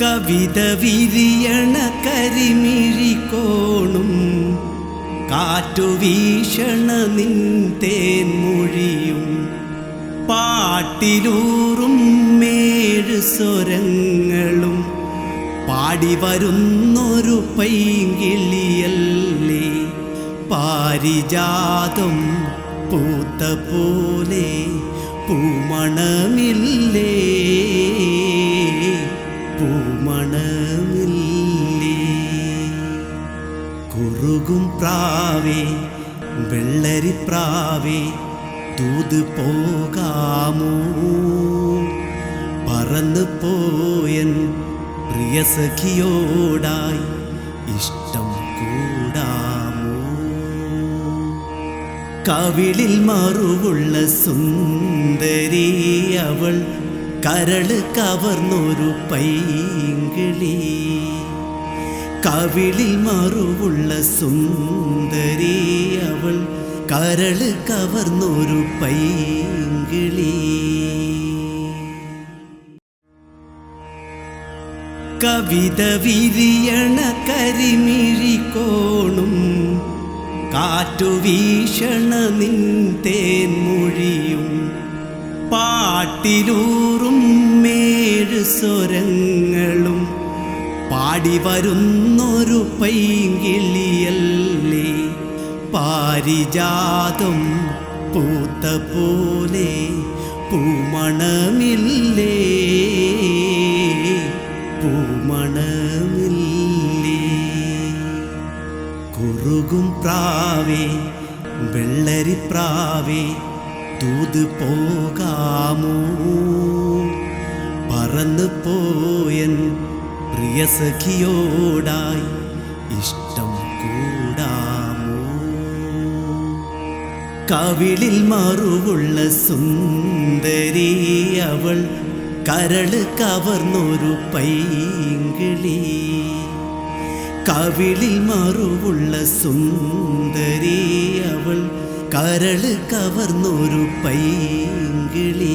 കവിത വിരിയണ കരിമിഴിക്കോണും കാറ്റു വീഷണ നിൻ മൊഴിയും പാട്ടിലൂറും മേഴ് സ്വരങ്ങളും പാടി വരുന്നൊരു പൈങ്കിളിയല്ലേ പാരിജാതം പൂത്ത പോലെ പൂമണമില്ലേ പൂമണമില്ലേ കുറുകും പ്രാവേ വെള്ളരി പ്രാവേ തൂത് പോകാമോ? പറന്നു പോയൻ പ്രിയ സഖിയോടായി ഇഷ്ടം കൂടാമോ? കവിളിൽ മറുവുള്ള സുന്ദരി അവൾ കരൾ കവർന്നൊരു പൈങ്കിളി. കവിളിൽ മറുവുള്ള സുന്ദരി അവൾ കരൾ കവർന്നൊരു പൈങ്കിളി. കവിത വിരിയണ കരിമിഴിക്കോണും കാറ്റു വീശണ നിൻ തേൻമൊഴിയും പാട്ടിലൂറും മേഴ് സ്വരങ്ങളും പാടി വരുന്നൊരു പൈങ്കിളിയല്ലേ. പാരിജാതം പൂത്ത പോലെ പൂമണമില്ലേ. പൂമണമില്ലേ. കുറുകും പ്രാവേ വെള്ളരിപ്രാവേ തൂത് പോകാമോ? പറന്നു പോയൻ പ്രിയ സഖിയോടായി ഇഷ്ടം കൂടാമോ? കവിളിൽ മറുവുള്ള സുന്ദരി അവൾ കരൾ കവർന്നൊരു പൈങ്കിളി. കവിളിൽ മറുവുള്ള സുന്ദരി കരൾ കവർന്നൊരു പൈങ്കിളി.